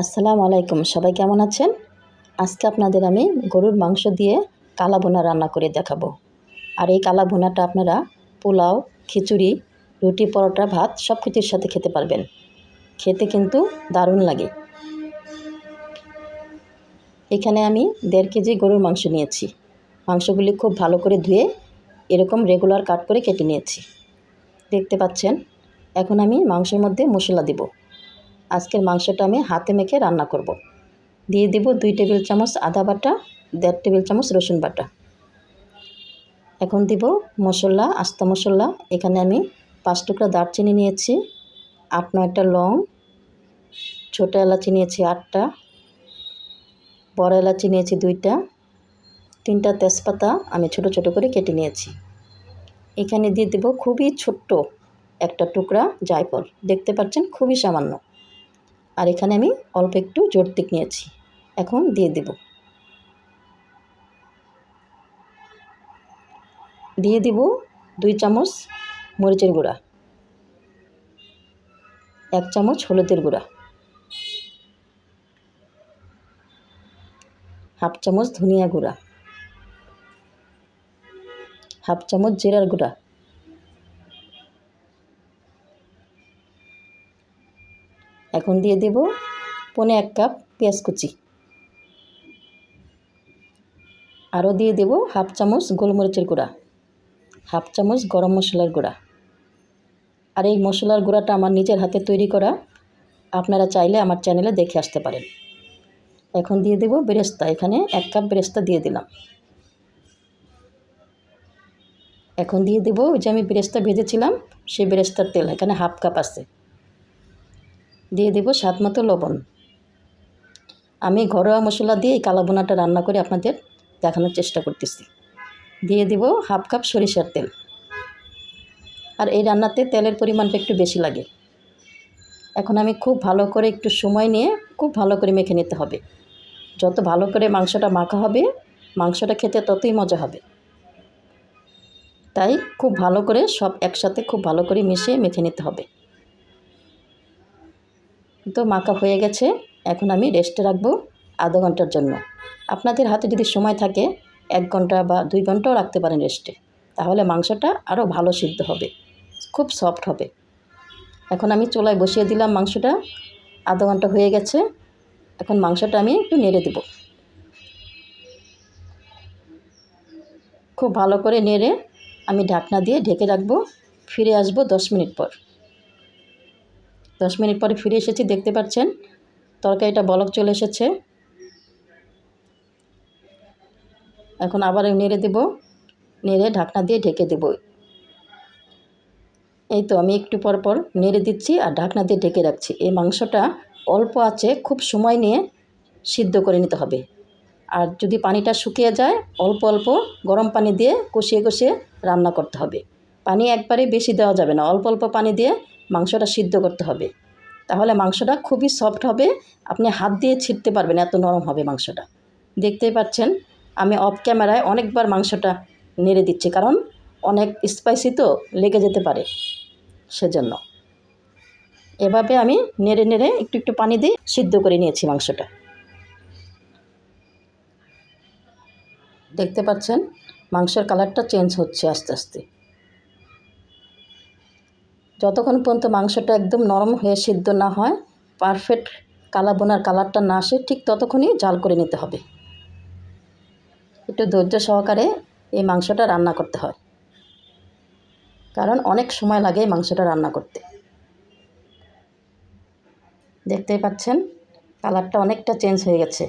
আসসালামু আলাইকুম, সবাই কেমন আছেন? আজকে আপনাদের আমি গরুর মাংস দিয়ে কালা ভুনা রান্না করে দেখাবো। আর এই কালা ভুনাটা আপনারা পোলাও, খিচুড়ি, রুটি, পরোটা, ভাত সব কিছুর সাথে খেতে পারবেন। খেতে কিন্তু দারুণ লাগে। এখানে আমি দেড় কেজি গরুর মাংস নিয়েছি। মাংসগুলি খুব ভালো করে ধুয়ে এরকম রেগুলার কাট করে কেটে নিয়েছি। দেখতে পাচ্ছেন, এখন আমি মাংসের মধ্যে মশলা দিব। আজকের মাংসটা আমি হাতে মেখে রান্না করব। দিয়ে দিব দুই টেবিল চামচ আদা বাটা, দেড় টেবিল চামচ রসুন বাটা। এখন দিব মশলা, আস্তা মশলা। এখানে আমি পাঁচ টুকরা দারচিনি নিয়েছি, আট নয়টা লং, ছোটো এলাচি নিয়েছি আটটা, বড় এলাচি নিয়েছি দুইটা, তিনটা তেজপাতা আমি ছোট ছোট করে কেটে নিয়েছি। এখানে দিয়ে দেব খুবই ছোট্ট একটা টুকরা জায়ফল। দেখতে পাচ্ছেন খুবই সামান্য। আর এখানে আমি অল্প একটু জর্তিক নিয়েছি। এখন দিয়ে দেব। দিয়ে দিব দুই চামচ মরিচের গুঁড়া। এক চামচ হলুদের গুঁড়া। হাফ চামচ ধনিয়া গুঁড়া। হাফ চামচ জিরার গুঁড়া। এখন দিয়ে দেব পনে এক কাপ পেঁয়াজ কুচি। আরও দিয়ে দেব হাফ চামচ গোলমরিচের গুঁড়া, হাফ চামচ গরম মশলার গুঁড়া। আর এই মশলার গুঁড়াটা আমার নিজের হাতে তৈরি করা, আপনারা চাইলে আমার চ্যানেলে দেখে আসতে পারেন। এখন দিয়ে দেব বেরেস্তা, এখানে এক কাপ বেরেস্তা দিয়ে দিলাম। এখন দিয়ে দেব ওই যে আমি বেরেস্তা ভেজেছিলাম, সেই বেরেস্তার তেল, এখানে হাফ কাপ আছে। দিয়ে দেব স্বাদ মতো লবণ। আমি ঘরোয়া মশলা দিয়ে এই কালাবোনাটা রান্না করে আপনাদের দেখানোর চেষ্টা করতেছি। দিয়ে দেব হাফ কাপ সরিষার তেল। আর এই রান্নাতে তেলের পরিমাণটা একটু বেশি লাগে। এখন আমি খুব ভালো করে একটু সময় নিয়ে খুব ভালো করে মেখে নিতে হবে। যত ভালো করে মাংসটা মাখা হবে, মাংসটা খেতে ততই মজা হবে। তাই খুব ভালো করে সব একসাথে খুব ভালো করে মিশিয়ে মেখে নিতে হবে। তো মাখা হয়ে গেছে। এখন আমি রেস্টে রাখব আধা ঘণ্টার জন্য। আপনাদের হাতে যদি সময় থাকে, এক ঘণ্টা বা দুই ঘন্টাও রাখতে পারেন রেস্টে তাহলে মাংসটা আরও ভালো সিদ্ধ হবে, খুব সফট হবে। এখন আমি চুলায় বসিয়ে দিলাম মাংসটা। আধা ঘণ্টা হয়ে গেছে। এখন মাংসটা আমি একটু নেড়ে দেব। খুব ভালো করে নেড়ে আমি ঢাকনা দিয়ে ঢেকে রাখব। ফিরে আসব দশ মিনিট পর। দশ মিনিট পরে ফিরে এসেছি, দেখতে পাচ্ছেন? তরকারিটা বলক চলে এসেছে। এখন আবার নেড়ে দেব। নেড়ে ঢাকনা দিয়ে ঢেকে দেব। এই তো আমি একটু পর পর নেড়ে দিচ্ছি আর ঢাকনা দিয়ে ঢেকে রাখছি। এই মাংসটা অল্প আছে, খুব সময় নিয়ে সিদ্ধ করে নিতে হবে। আর যদি পানিটা শুকিয়ে যায়, অল্প অল্প গরম পানি দিয়ে কষিয়ে কষিয়ে রান্না করতে হবে। পানি একবারে বেশি দেওয়া যাবে না। অল্প অল্প পানি দিয়ে মাংসটা সিদ্ধ করতে হবে। তাহলে মাংসটা খুবই সফট হবে, আপনি হাত দিয়ে ছিটতে পারবেন এত নরম হবে মাংসটা। দেখতেই পাচ্ছেন, আমি অফ ক্যামেরায় অনেকবার মাংসটা নেড়ে দিচ্ছি, কারণ অনেক স্পাইসি তো লেগে যেতে পারে সেজন্য। এভাবে আমি নেড়ে নেড়ে একটু একটু পানি দিয়ে সিদ্ধ করে নিয়েছি মাংসটা। দেখতে পাচ্ছেন, মাংসের কালারটা চেঞ্জ হচ্ছে আস্তে আস্তে। যতক্ষণ পর্যন্ত মাংসটা একদম নরম হয়ে সিদ্ধ না হয় পারফেক্ট কালা বোনার কালারটা না আসে, ঠিক ততক্ষণই জাল করে নিতে হবে। একটু ধৈর্য সহকারে এই মাংসটা রান্না করতে হয়। কারণ অনেক সময় লাগে এই মাংসটা রান্না করতে। দেখতেই পাচ্ছেন, কালারটা অনেকটা চেঞ্জ হয়ে গেছে।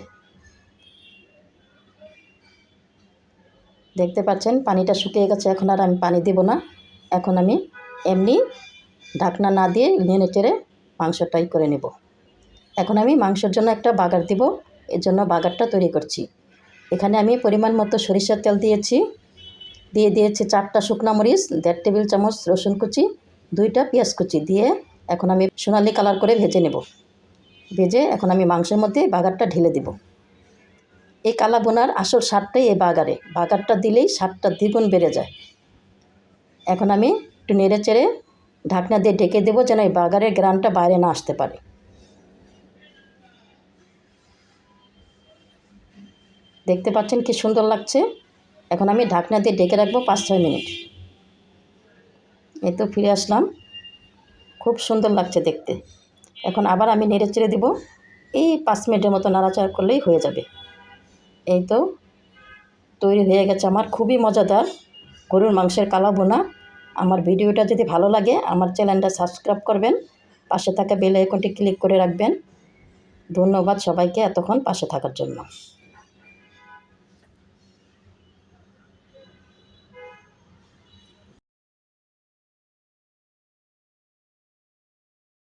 দেখতে পাচ্ছেন, পানিটা শুকিয়ে গেছে, এখন আর আমি পানি দেব না। এখন আমি এমনি ঢাকনা না দিয়ে নেড়ে চেড়ে মাংসটাই করে নেব। এখন আমি মাংসের জন্য একটা বাগার দিব, এর জন্য বাগারটা তৈরি করছি। এখানে আমি পরিমাণ মতো সরিষার তেল দিয়েছি। দিয়ে দিয়েছি চারটা শুকনো মরিচ, দেড় টেবিল চামচ রসুন কুচি, দুইটা পেঁয়াজ কুচি দিয়ে এখন আমি সোনালি কালার করে ভেজে নেব। ভেজে এখন আমি মাংসের মধ্যে বাগারটা ঢেলে দিব। এই কালা বোনার আসল স্বাদটাই এই বাগারে। বাগারটা দিলেই স্বাদটা দ্বিগুণ বেড়ে যায়। এখন আমি একটু নেড়ে চেড়ে ঢাকনা দিয়ে ঢেকে দেবো যেন এই বাগারের গ্রানটা বাইরে না আসতে পারে। দেখতে পাচ্ছেন কি সুন্দর লাগছে? এখন আমি ঢাকনা দিয়ে ডেকে রাখব পাঁচ, ছয় মিনিট। এই তো ফিরে আসলাম। খুব সুন্দর লাগছে দেখতে। এখন আবার আমি নেড়ে চেড়ে দেবো। এই পাঁচ মিনিটের মতো নাড়াচাড়া করলেই হয়ে যাবে। এই তো তৈরি হয়ে গেছে আমার। খুবই মজাদার। গরুর মাংসের কালা বোনা আমার ভিডিওটা যদি ভালো লাগে, আমার চ্যানেলটা সাবস্ক্রাইব করবেন, পাশে থাকা বেল আইকনটি ক্লিক করে রাখবেন। ধন্যবাদ সবাইকে এতক্ষণ পাশে থাকার জন্য।